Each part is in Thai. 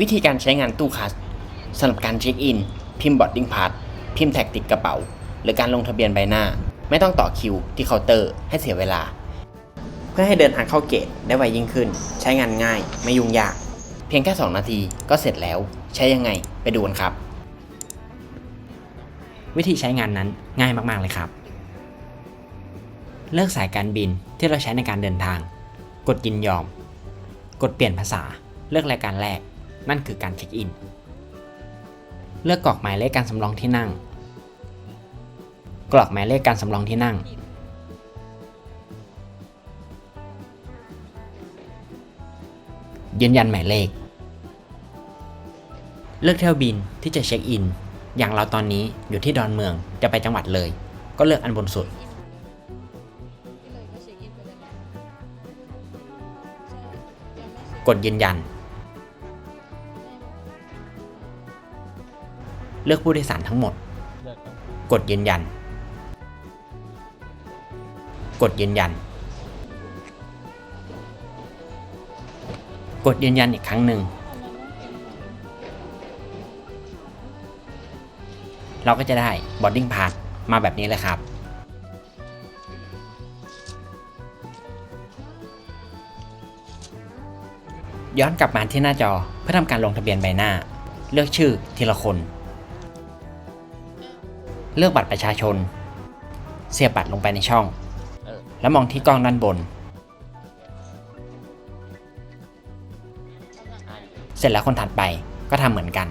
วิธีการใช้งานตู้คัสสำหรับการเช็คอิน พิมพ์บอดดิ้งพาสพิมพ์แท็กติดกระเป๋า หรือการลงทะเบียนใบหน้า ไม่ต้องต่อคิวที่เคาน์เตอร์ให้เสียเวลา เพื่อให้เดินทางเข้าเกตได้ไวยิ่งขึ้น ใช้งานง่าย ไม่ยุ่งยาก เพียงแค่ 2 นาทีก็เสร็จแล้ว ใช้ยังไงไปดูกันครับ วิธีใช้งานนั้นง่ายมากๆเลยครับ เลือกสายการบินที่เราใช้ในการเดินทาง กดยินยอม กดเปลี่ยนภาษา เลือกรายการแรก นั่นคือการเช็คอิน เลือกกรอกหมายเลขการสำรองที่นั่ง กรอกหมายเลขการสำรองที่นั่ง ยืนยันหมายเลข เลือกเที่ยวบินที่จะเช็คอิน อย่างเราตอนนี้อยู่ที่ดอนเมืองจะไปจังหวัดเลย ก็เลือกอันบนสุดกดยืนยัน เลือกผู้โดยสารทั้งหมด กดยืนยัน กดยืนยัน กดยืนยันอีกครั้งหนึ่ง เราก็จะได้ boarding pass มาแบบนี้เลยครับย้อนกลับมาที่หน้าจอเพื่อทำการลงทะเบียนใบหน้า เลือกชื่อทีละคน เลือกบัตรประชาชน เสียบบัตรลงไปในช่อง แล้วมองที่กล้องด้านบน เสร็จแล้วคนถัดไปก็ทำเหมือนกัน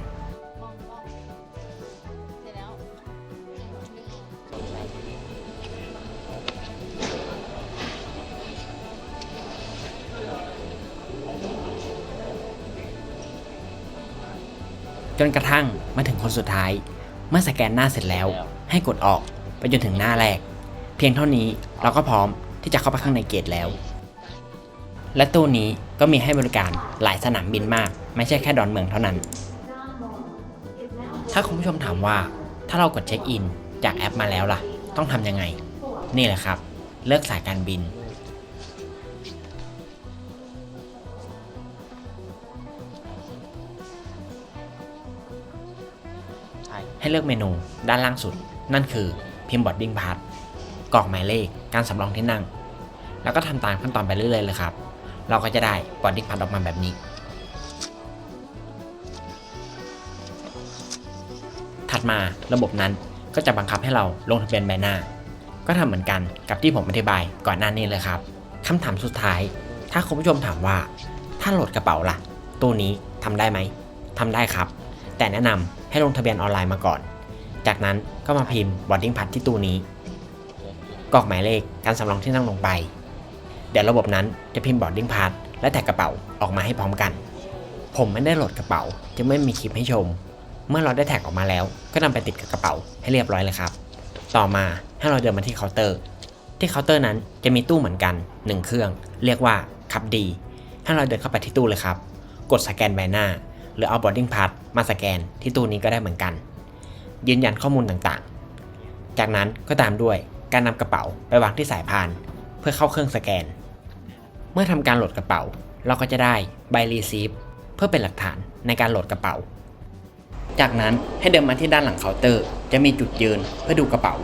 จนกระทั่งมาถึงคนสุดท้าย เมื่อสแกนหน้าเสร็จแล้ว ให้กดออกไปจนถึงหน้าแรก เพียงเท่านี้เราก็พร้อมที่จะเข้าไปข้างในเกตแล้ว และตู้นี้ก็มีให้บริการหลายสนามบินมาก ไม่ใช่แค่ดอนเมืองเท่านั้น ถ้าคุณผู้ชมถามว่า ถ้าเรากดเช็คอินจากแอปมาแล้วล่ะ ต้องทำยังไง นี่แหละครับ เลือกสายการบิน ให้เลือกเมนูด้านล่างสุด นั่นคือพิมพ์บอร์ดดิ้งพาสกรอกหมายเลขการสำรองที่นั่ง แล้วก็ทำตามขั้นตอนไปเรื่อยๆเลยครับ เราก็จะได้บอร์ดดิ้งพาสออกมาแบบนี้ ถัดมาระบบนั้นก็จะบังคับให้เราลงทะเบียนใบหน้า ก็ทำเหมือนกันกับที่ผมอธิบายก่อนหน้านี้เลยครับคำถามสุดท้าย ถ้าคุณผู้ชมถามว่า ถ้าโหลดกระเป๋าล่ะตู้นี้ทำได้ไหมทำได้ครับ แต่แนะนำ ให้ลงทะเบียนออนไลน์มาก่อน จากนั้นก็มาพิมพ์ boarding pass ที่ตู้นี้กรอกหมายเลขการสำรองที่นั่งลงไป เดี๋ยวระบบนั้นจะพิมพ์ boarding pass และแท็กกระเป๋าออกมาให้พร้อมกัน ผมไม่ได้โหลดกระเป๋าจึงไม่มีคลิปให้ชม เมื่อเราได้แท็กออกมาแล้ว ก็นำไปติดกับกระเป๋าให้เรียบร้อยเลยครับ ต่อมาให้เราเดินมาที่เคาน์เตอร์ ที่เคาน์เตอร์นั้นจะมีตู้เหมือนกัน 1 เครื่อง เรียกว่าคับดีให้เราเดินเข้าไปที่ตู้เลยครับ กดสแกนใบหน้า หรือเอา boarding pass มาสแกนที่ตู้นี้ก็ได้เหมือนกัน ยืนยันข้อมูลต่างๆ จากนั้นก็ตามด้วยการนำกระเป๋าไปวางที่สายพาน เพื่อเข้าเครื่องสแกน เมื่อทำการโหลดกระเป๋า เราก็จะได้ใบรีซีฟเพื่อเป็นหลักฐานในการโหลดกระเป๋า จากนั้นให้เดินมาที่ด้านหลังเคาน์เตอร์ จะมีจุดยืนเพื่อดูกระเป๋า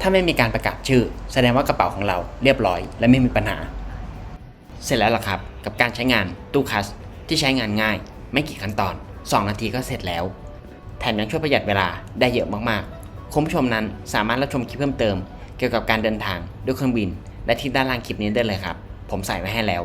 ถ้าไม่มีการประกาศชื่อ แสดงว่ากระเป๋าของเราเรียบร้อย และไม่มีปัญหา เสร็จแล้วล่ะครับ กับการใช้งานตู้คัสที่ใช้งานง่าย ไม่กี่ขั้นตอน 2 นาทีก็เสร็จแล้ว แถมยังช่วยประหยัดเวลาได้เยอะมากๆ คุณผู้ชมนั้นสามารถรับชมคลิปเพิ่มเติม เกี่ยวกับการเดินทางด้วยเครื่องบินและที่ด้านล่างคลิปนี้ได้เลยครับ ผมใส่ไว้ให้แล้ว